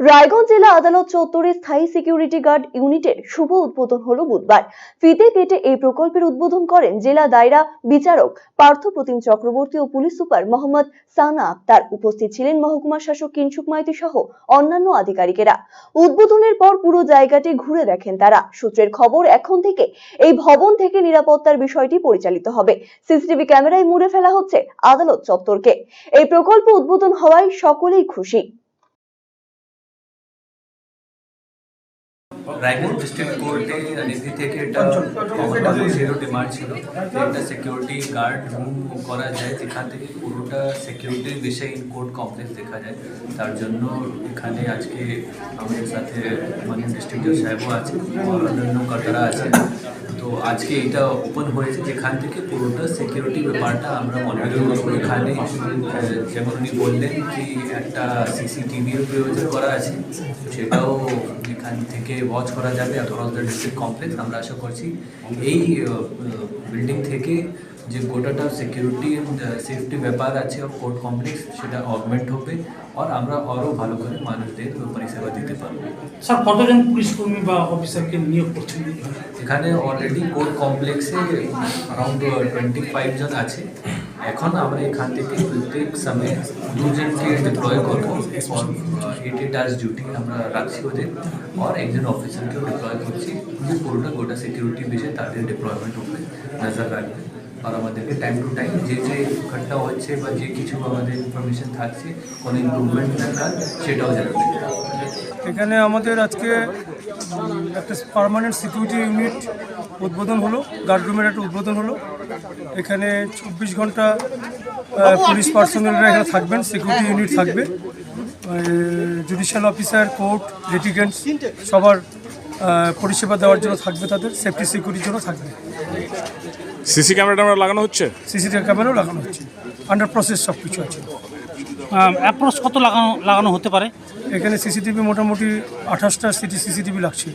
রায়গঞ্জ জেলা আদালত চত্বরে স্থায়ী সিকিউরিটি গার্ড ইউনিটের শুভ উদ্বোধন হলো বুধবার। ফিতে কেটে এই প্রকল্পের উদ্বোধন করেন জেলা দায়রা বিচারক পার্থ প্রতিম চক্রবর্তী ও পুলিশ সুপার মোহাম্মদ সানা আক্তার। উপস্থিত ছিলেন মহকুমা শাসক কিনসুক মাইতি সহ অন্যান্য আধিকারিকেরা। উদ্বোধনের পর পুরো জায়গাটি ঘুরে দেখেন তারা। সূত্রের খবর, এখন থেকে এই ভবন থেকে নিরাপত্তার বিষয়টি পরিচালিত হবে। সিসিটিভি ক্যামেরায় মুড়ে ফেলা হচ্ছে আদালত চত্বরকে। এই প্রকল্প উদ্বোধন হওয়ায় সকলেই খুশি। রায়গঞ্জ ডিস্ট্রিক্ট কোর্টে নীতি থেকে এটা জিরো ডিমান্ড ছিল একটা সিকিউরিটি গার্ড রুম করা যায় যেখান থেকে পুরোটা সিকিউরিটির বিষয়ে ইন কোর্ট কমপ্লেক্স দেখা যায় তার জন্য এখানে আজকে আমাদের সাথে মাননীয় ডিস্ট্রিক্ট সাহেবও আছে অন্যান্য কর্তারা আছে তো আজকে এটা ওপেন হয়েছে যেখান থেকে পুরোটা সিকিউরিটি ব্যাপারটা আমরা মনিটর করব এখানে যেমন উনি বললেন কি একটা সিসিটিভির প্রয়োজন করা আছে সেটাও এখান থেকে ওয়াচ করা যাবে অ্যাক্রস দ্য ডিস্ট্রিক্ট কমপ্লেক্স আমরা আশা করছি এই বিল্ডিং থেকে যে গোটাটা সিকিউরিটি সেফটি ব্যাপার আছে কোর্ট কমপ্লেক্স সেটা অগমেন্ট হবে আর আমরা আরও ভালো করে মানুষদের পরিষেবা দিতে পারব। স্যার কতজন পুলিশ কর্মী বা অফিসারকে নিয়োগ করছেন? এখানে অলরেডি কোর্ট কমপ্লেক্সে অ্যারাউন্ড টোয়েন্টি ফাইভ জন আছে। এখন আমরা এখান থেকে প্রত্যেক সময় দুজনকে ডিপ্লয় করব। এইট আওয়ার্স ডিউটি আমরা রাখছি ওদের। আর একজন অফিসারকেও ডিপ্লয় করছি। যে পুরোটা গোটা সিকিউরিটি বিষয়ে তাদের ডিপ্লয়মেন্ট উপরে নজর রাখবে আর আমাদেরকে টাইম টু টাইম যে যে ঘটনা হচ্ছে বা যে কিছু আমাদের ইনফরমেশন থাকছে কোনো ইমপ্রুভমেন্ট দরকার সেটাও জানাবে এখানে আমাদের আজকে একটা পার্মানেন্ট সিকিউরিটি ইউনিট উদ্বোধন হলো গার্ডরুমের একটা উদ্বোধন হলো। এখানে চব্বিশ ঘণ্টা পুলিশ পার্সোনালরা এখানে থাকবেন সিকিউরিটি ইউনিট থাকবে। জুডিশিয়াল অফিসার কোর্ট লিটিগেন্টস সবার পরিষেবা দেওয়ার জন্য থাকবে তাদের সেফটি সিকিউরিটির জন্য থাকবে। সিসি ক্যামেরাটা আমরা লাগানো হচ্ছে? সিসিটিভি ক্যামেরাও লাগানো হচ্ছে। আন্ডার প্রসেস সব কিছু আছে অ্যাপ্রোচ কত লাগানো লাগানো হতে পারে? এখানে সিসিটিভি মোটামুটি আঠাশটা সিটি সিসিটিভি লাগছে।